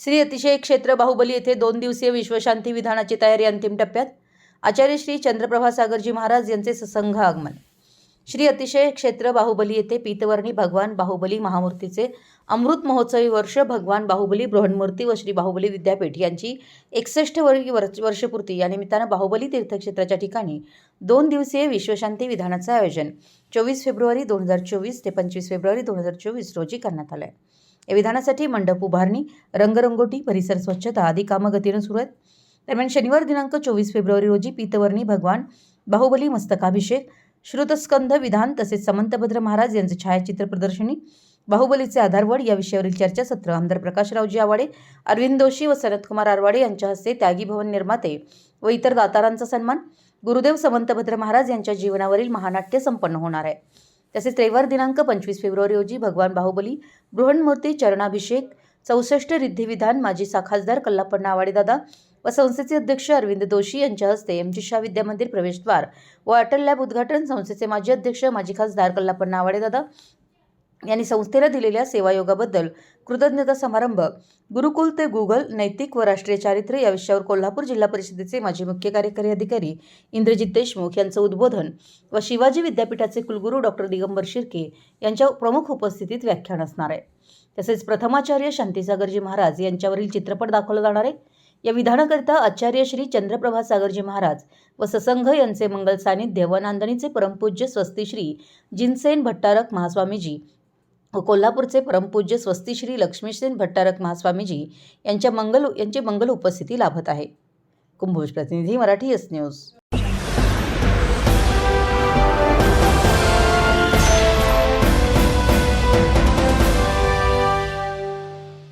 श्री अतिशय क्षेत्र बाहुबली येथे दोन दिवसीय विश्वशांती विधानाची तयारी अंतिम टप्प्यात आचार्य श्री चंद्रप्रभा सागरजी महाराज यांचे ससंघ आगमन. श्री अतिशय क्षेत्र बाहुबली येथे पीतवर्णी भगवान बाहुबली महामूर्तीचे अमृत महोत्सवी वर्ष भगवान बाहुबली बृहन्मूर्ती व श्री बाहुबली विद्यापीठ यांची एकसष्ट वर्गी वर्ष वर्षपूर्ती. या निमित्तानं बाहुबली तीर्थक्षेत्राच्या ठिकाणी दोन दिवसीय विश्वशांती विधानाचं आयोजन चोवीस फेब्रुवारी दोन हजार चोवीस ते पंचवीस फेब्रुवारी दोन हजार चोवीस रोजी करण्यात आलं आहे या विधानासाठी मंडप उभारणी रंगरंगोटी परिसर स्वच्छता आदी कामं गतीनं सुरू आहेत. दरम्यान शनिवार दिनांक चोवीस फेब्रुवारी रोजी पीतवर्णी भगवान बाहुबली मस्तकाभिषेक श्रुतस्कंध विधान तसेच समंतभद्र महाराज यांचे छायाचित्र प्रदर्शनी बाहुबलीचे आधारवड या विषयावरील चर्चासत्र आमदार प्रकाशरावजी आवाडे अरविंद दोशी व सनतकुमार आरवाडे यांच्या हस्ते त्यागी भवन निर्माते व इतर दातारांचा सन्मान गुरुदेव समंतभद्र महाराज यांच्या जीवनावरील महानाट्य संपन्न होणार आहे. तसेच रविवार दिनांक पंचवीस फेब्रुवारी रोजी भगवान बाहुबली बृहन्मूर्ती चरणाभिषेक चौसष्ट रिद्धिविधान माजी सा खासदार कल्लापण्णा आवाडेदादा व संस्थेचे अध्यक्ष अरविंद दोशी यांच्या हस्ते एम जी शाह विद्या मंदिर प्रवेशद्वार व अटल लॅब उद्घाटन संस्थेचे माजी अध्यक्ष माजी खासदार कल्लापण्णा आवाडेदादा यांनी संस्थेला दिलेल्या सेवायोगाबद्दल कृतज्ञता समारंभ गुरुकुल ते गुगल नैतिक व राष्ट्रीय चारित्र्य या विषयावर कोल्हापूर जिल्हा परिषदेचे माजी मुख्य कार्यकारी अधिकारी इंद्रजित देशमुख यांचं उद्बोधन व शिवाजी विद्यापीठाचे कुलगुरू डॉक्टर दिगंबर शिर्के यांच्या प्रमुख उपस्थितीत व्याख्यान असणार आहे. तसेच प्रथमाचार्य शांतीसागरजी महाराज यांच्यावरील चित्रपट दाखवला जाणार आहे. या विधानाकरिता आचार्य श्री चंद्रप्रभा सागरजी महाराज व ससंघ यांचे मंगल सानिध्य व नांदणीचे परमपूज्य स्वस्तिश्री जिनसेन भट्टारक महास्वामीजी कोल्हापूरचे परमपूज्य स्वस्तिश्री लक्ष्मीसेन भट्टारक महास्वामीजी यांच्या मंगल यांची मंगल उपस्थिती लाभत आहे. कुंभोज प्रतिनिधी मराठी एस न्यूज